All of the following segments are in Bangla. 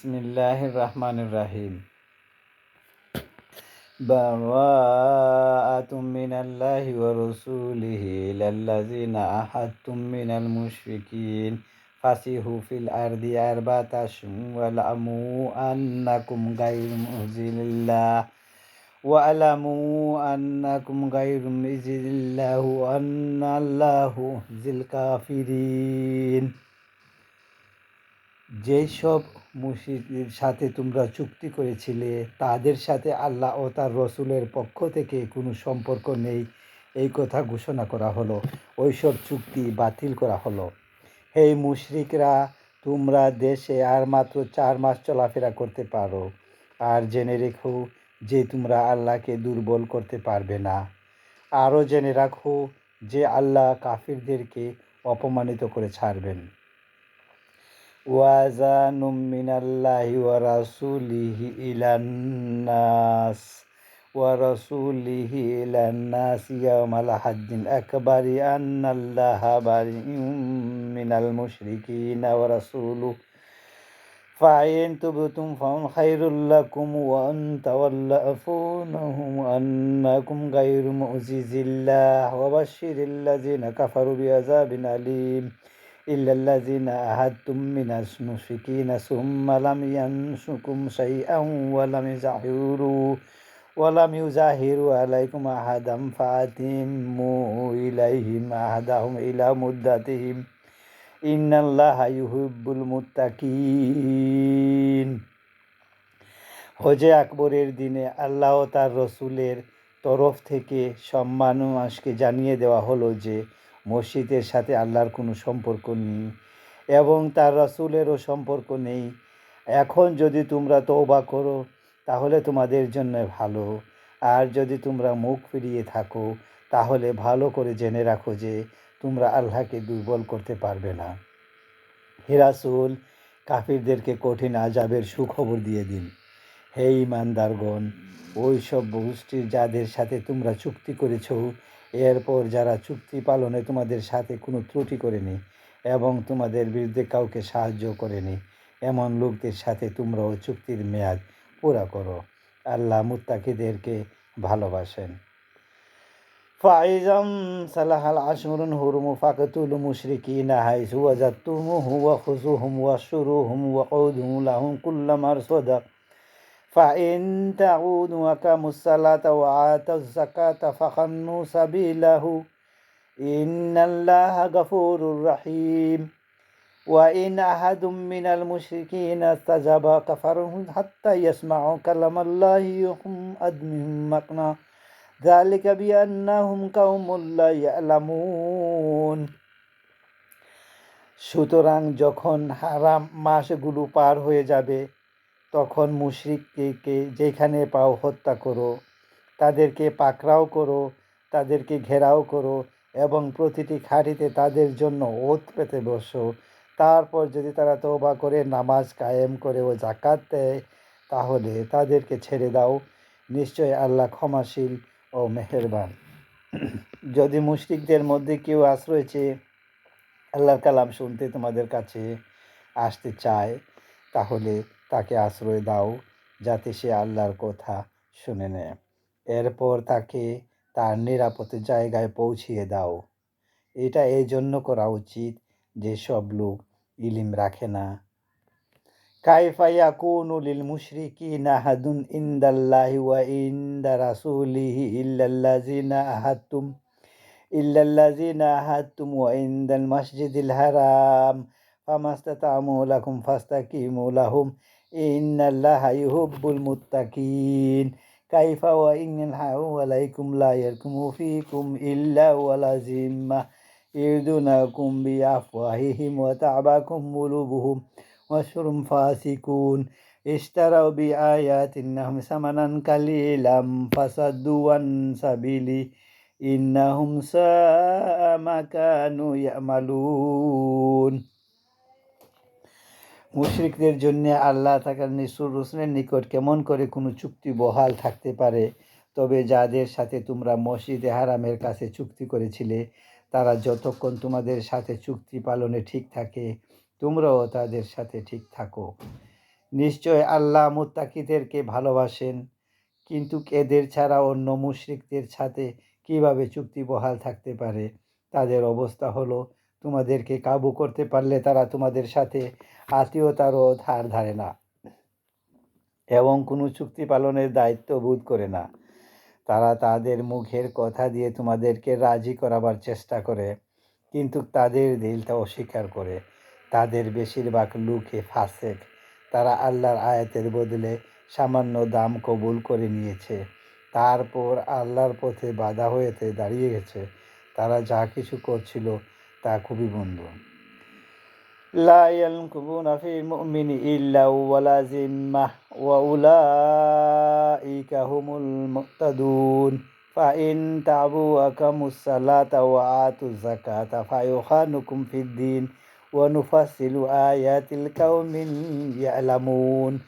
বিসমিল্লাহির রহমানির রাহিম বারাআতুম মিনাল্লাহি ওয়া রাসূলিহি ইলাল্লাযিনা আহাদতুম মিনাল মুশরিকিন ফাসিহু ফিল আরদি আরবাতা ওয়ালামু আন্নাকুম গায়রু মুজিলিল্লাহ ওয়ালামু আন্নাকুম গায়রু মুজিলিল্লাহ ওয়া আন্নাল্লাহু জিল যেসব মুশিদের সাথে তোমরা চুক্তি করেছিলে, তাদের সাথে আল্লাহ ও তার রসুলের পক্ষ থেকে কোনো সম্পর্ক নেই। এই কথা ঘোষণা করা হলো। ওইসব চুক্তি বাতিল করা হলো। এই মুশরিকরা, তোমরা দেশে আর মাত্র চার মাস চলাফেরা করতে পারো। আর জেনে রেখো যে তোমরা আল্লাহকে দুর্বল করতে পারবে না। আরও জেনে রাখো যে আল্লাহ কাফিরদেরকে অপমানিত করে ছাড়বেন। وأذان من الله ورسوله إلى الناس ورسوله إلى الناس يوم الحج الأكبر أن الله بريء من المشركين ورسوله فإن تبتم فهم خير لكم وأن تولفونهم أنكم غير معجز الله وبشر الذين كفروا بعذاب أليم ইল্লাল্লাযিনা আহাদতুম মিনাস মুশরিকিনা সুম্মা লাম ইয়ানসুকুম শাইআন ওয়া লাম ইয়াজাহিরু ওয়া লাম ইউজাহিরু আলাইকুম আহাদাম ফাতিমু ইলাইহিম আহাদাহুম ইলা মুদ্দাতিহিম ইন্নাল্লাহা ইউহিব্বুল মুত্তাকিন হজে আকবরের দিনে আল্লাহ তার রসুলের তরফ থেকে সম্মান মানুষকে জানিয়ে দেওয়া হলো যে মসজিদের সাথে আল্লাহর কোনো সম্পর্ক নেই এবং তার রাসুলেরও সম্পর্ক নেই। এখন যদি তোমরা তৌবা করো, তাহলে তোমাদের জন্য ভালো। আর যদি তোমরা মুখ ফিরিয়ে থাকো, তাহলে ভালো করে জেনে রাখো যে তোমরা আল্লাহকে দুর্বল করতে পারবে না। হিরাসুল কাফিরদেরকে কঠিন আজাবের সুখবর দিয়ে দিন। হে ইমানদারগণ ওই সব গোষ্ঠীর যাদের সাথে তোমরা চুক্তি করেছ এরপর যারা চুক্তি পালনে তোমাদের সাথে কোনো ত্রুটি করেনি এবং তোমাদের বিরুদ্ধে কাউকে সাহায্য করেনি, এমন লোকদের সাথে তোমরাও চুক্তির মেয়াদ পুরা করো। আল্লাহ মুত্তাকিদেরকে ভালোবাসেন। ফাইজাম সালাহাল আশমরুন হুরমু ফাকতুল মুশরিকিনা হাইসু ওয়াজাতুমুহু ওয়া খুজুহুম ওয়া শুরুহুম ওয়া কউদুহু লাহুম কুল্লামার সদা فإن تعودوا وأقاموا الصلاة وآتوا الزكاة فخنوا سبيله إن الله غفور رحيم وإن أحد من المشركين استجاب كفره حتى يسمعوا كلام الله يحكم أدمهم مقنا ذلك بأنهم قوم لا يعلمون সুতরাং যখন হারাম মাসগুলো পার হয়ে যাবে তখন মুশরিককে যেখানে পাও হত্যা করো, তাদেরকে পাকড়াও করো, তাদেরকে ঘেরাও করো এবং প্রতিটি খাঁটিতে তাদের জন্য ওত পেতে বসো। তারপর যদি তারা তৌবা করে, নামাজ কায়েম করে ও জাকাত দেয়, তাহলে তাদেরকে ছেড়ে দাও। নিশ্চয় আল্লাহ ক্ষমাশীল ও মেহেরবান। যদি মুশরিকদের মধ্যে কেউ আশ্রয় চেয়ে আল্লাহর কালাম শুনতে তোমাদের কাছে আসতে চায়, তাহলে তাকে আশ্রয় দাও যাতে সে আল্লাহর কথা শুনে নেয়। এরপর তাকে তার নিরাপদ জায়গায় পৌঁছিয়ে দাও। এটা এই জন্য করা উচিত যে সব লোক ইলিম রাখে না। কাইফা ইয়াকুনু লিল মুশরিকিনা হাদুন ইনদাল্লাহি ওয়া ইনদা রাসূলিহি ইল্লাল্লাযিনা আহাদতুম ইল্লাল্লাযিনা আহাদতুম ওয়া ইনদাল মাসজিদিল হারাম, ফামাস্তাতামু লাকুম ফাস্তাকিমু লাহুম إن الله يحب المتقين. كيف وإن الحاو عليكم لا يركم فيكم إلا ولا زمة يردونكم بأفواههم وتعباكم قلوبهم. وشر فاسقون اشتروا بآيات إنهم ثمنا قليلا. فصدوا عن سبيلي إنهم ساء ما كانوا يعملون. মুশরিকদের জন্য আল্লাহ তাকার নিসুর রসুলের নিকট কেমন করে কোনো চুক্তি বহাল থাকতে পারে? তবে যাদের সাথে তোমরা মসজিদে হারামের কাছে চুক্তি করেছিলে, তারা যতক্ষণ তোমাদের সাথে চুক্তি পালনে ঠিক থাকে, তোমরাও তাদের সাথে ঠিক থাকো। নিশ্চয় আল্লাহ মুত্তাকিদেরকে ভালোবাসেন, কিন্তু এদের ছাড়া অন্য মুশরিকদের সাথে কীভাবে চুক্তি বহাল থাকতে পারে? তাদের অবস্থা হলো তোমাদেরকে কাবু করতে পারলে তারা তোমাদের সাথে আত্মীয়তারও ধার ধারে না। এবং কোনো চুক্তি পালনের দায়িত্ব বোধ করে না। তারা তাদের মুখের কথা দিয়ে তোমাদেরকে রাজি করাবার চেষ্টা করে, কিন্তু তাদের দিলটা অস্বীকার করে। তাদের বেশিরভাগ লুকে ফাসেক। তারা আল্লাহর আয়াতের বদলে সামান্য দাম কবুল করে নিয়েছে। তারপর আল্লাহর পথে বাধা হয়েতে দাঁড়িয়ে গেছে। তারা যা কিছু করছিল তা খুবই বন্ধ لا ينكبون في المؤمن إلا ولا ذمة وأولئك هم المعتدون فإن تعبوا وأقاموا الصلاة وآتوا الزكاة فيخانكم في الدين ونفصل آيات القوم يعلمون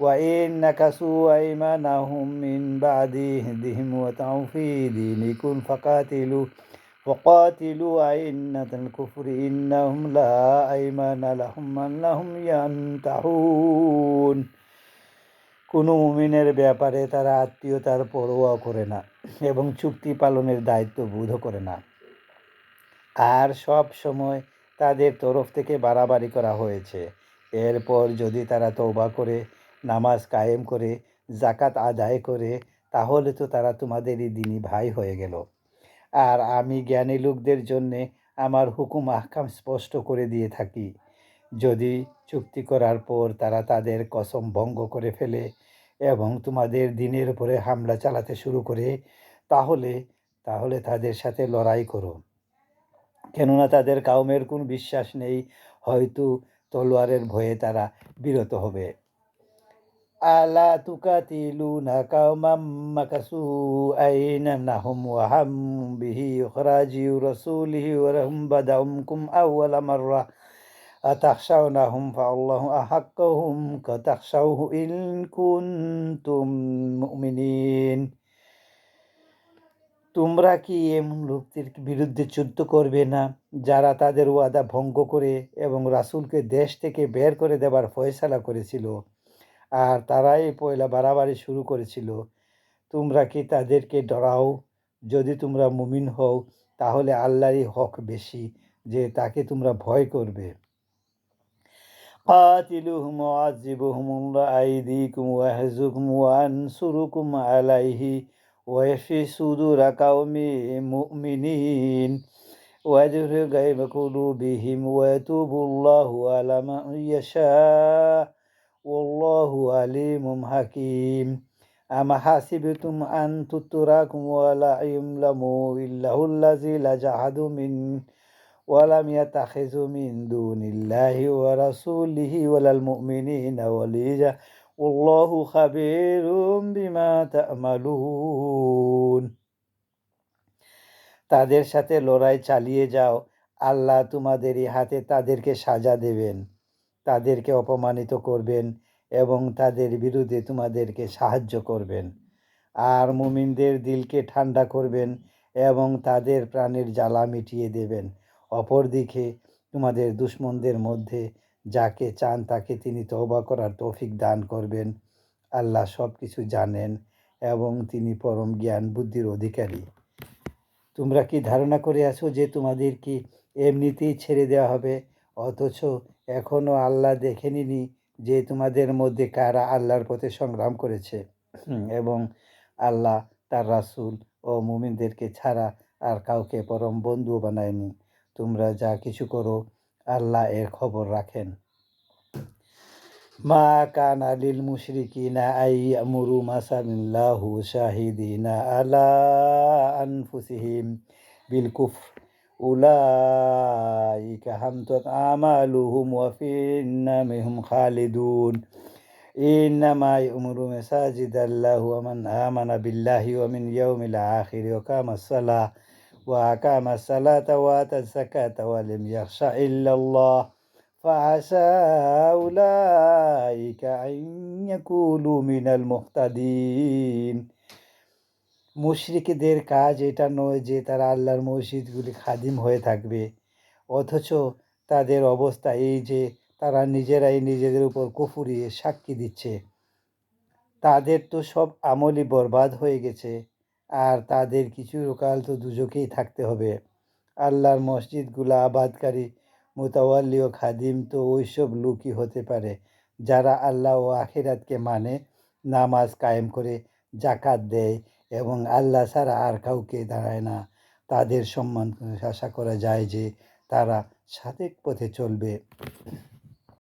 وإن نكسوا أيمانهم من بعد عهدهم وطعوا في دينكم فقاتلوا وقاتلوا أئمة الكفر إنهم لا أيمان لهم أنهم ينتهون কোনো মুমিনের ব্যাপারে তারা আত্মীয়তার পরোয়া করে না এবং চুক্তি পালনের দায়িত্ব বোধ করে না আর সব সময় তাদের তরফ থেকে বাড়াবাড়ি করা হয়েছে এরপর যদি তারা তৌবা করে নামাজ কায়েম করে জাকাত আদায় করে তাহলে তো তারা তোমাদেরই দিনই ভাই হয়ে গেল আর আমি জ্ঞানী লোকদের জন্যে আমার হুকুম আহকাম স্পষ্ট করে দিয়ে থাকি। যদি চুক্তি করার পর তারা তাদের কসম ভঙ্গ করে ফেলে এবং তোমাদের দিনের উপরে হামলা চালাতে শুরু করে, তাহলে তাহলে তাদের সাথে লড়াই করো। কেননা তাদের কাউমের কোন বিশ্বাস নেই, হয়তো তলোয়ারের ভয়ে তারা বিরত হবে। কাউমাম মাকাসু আইনাহুম ওয়া হাম বিহি ইখরাজি রাসূলিহি ওয়া লাহুম বাদাউমকুম আউওয়ালা মাররা আতাখশাউনাহুম ফাআল্লাহু আহাক্কাহুম কাতাখশাউহু ইন কুনতুম মুমিনিন তোমরা কি এমন লোকদের বিরুদ্ধে যুদ্ধ করবে না? যারা তাদের ওয়াদা ভঙ্গ করে এবং রাসূলকে দেশ থেকে বের করে দেবার ফয়সালা করেছিল। আর তারাই পয়লা বাড়াবাড়ি শুরু করেছিল তোমরা কি তাদেরকে ডরাও যদি তোমরা মুমিন হও তাহলে আল্লাহরই হক বেশি যে তাকে তোমরা ভয় করবে قاتلوهم وعذبوهم الله أيديكم ويحزكم وأنصركم عليه ويشفي صدور قوم مؤمنين ويدخل غيب قلوبهم ويتوب الله على من يشاء والله عليم حكيم أما حسبتم أن تتركم ولا يملموا إلا الذي لجحدوا من ولم يتخذوا من دون الله ورسوله ولا المؤمنين وليجا والله خبير بما تعملون তাদের সাথে লড়াই চালিয়ে যাও আল্লাহ তোমাদেরই হাতে তাদেরকে সাজা দেবেন তাদেরকে অপমানিত করবেন এবং তাদের বিরুদ্ধে তোমাদেরকে সাহায্য করবেন। আর মুমিনদের দিলকে ঠান্ডা করবেন এবং তাদের প্রাণের জ্বালা মিটিয়ে দেবেন। অপরদিকে তোমাদের দুশ্মনদের মধ্যে যাকে চান তাকে তিনি তওবা করার তৌফিক দান করবেন। আল্লাহ সব কিছু জানেন এবং তিনি পরম জ্ঞান বুদ্ধির অধিকারী। তোমরা কি ধারণা করে আছো যে তোমাদের কি এমনিতেই ছেড়ে দেওয়া হবে? অথচ এখনও আল্লাহ দেখে দেখেনি যে তোমাদের মধ্যে কারা আল্লাহর পথে সংগ্রাম করেছে। এবং আল্লাহ তার রাসূল ও মুমিনদেরকে ছাড়া আর কাউকে পরম বন্ধু বানায়নি। তোমরা যা কিছু করো, আল্লাহ এর খবর রাখেন। মা কানা লিল মুশরিকিনা আই আমরু মাসালিল্লাহু শাহিদিনা আলা আনফুসিহিম বিল কুফর। أولئك حمطت أعمالهم وفي النار هم خالدون. إنما يأمر مساجد الله ومن آمن بالله ومن يوم الآخر وقام الصلاة وأقام الصلاة وآتى الزكاة ولم يخش إلا الله. فعسى أولئك أن يكونوا من المهتدين. মুশরিকদের কাজ এটা নয় যে তারা আল্লাহর মসজিদগুলি খাদিম হয়ে থাকবে, অথচ তাদের অবস্থা এই যে তারা নিজেরাই নিজেদের উপর কুফুরি সাক্ষী দিচ্ছে। তাদের তো সব আমলই বরবাদ হয়ে গেছে, আর তাদের কিছু কাল তো দুজকেই থাকতে হবে। আল্লাহর মসজিদগুলো আবাদকারী, মোতাওয়াল্লি ও খাদিম তো ওইসব লোকই হতে পারে, যারা আল্লাহ ও আখিরাতকে মানে নামাজ কায়েম করে জাকাত দেয় এবং আল্লাহ ছাড়া আর কাউকে দাঁড়ায় না। তাদের সম্মান আশা করা যায় যে তারা সাদেক পথে চলবে।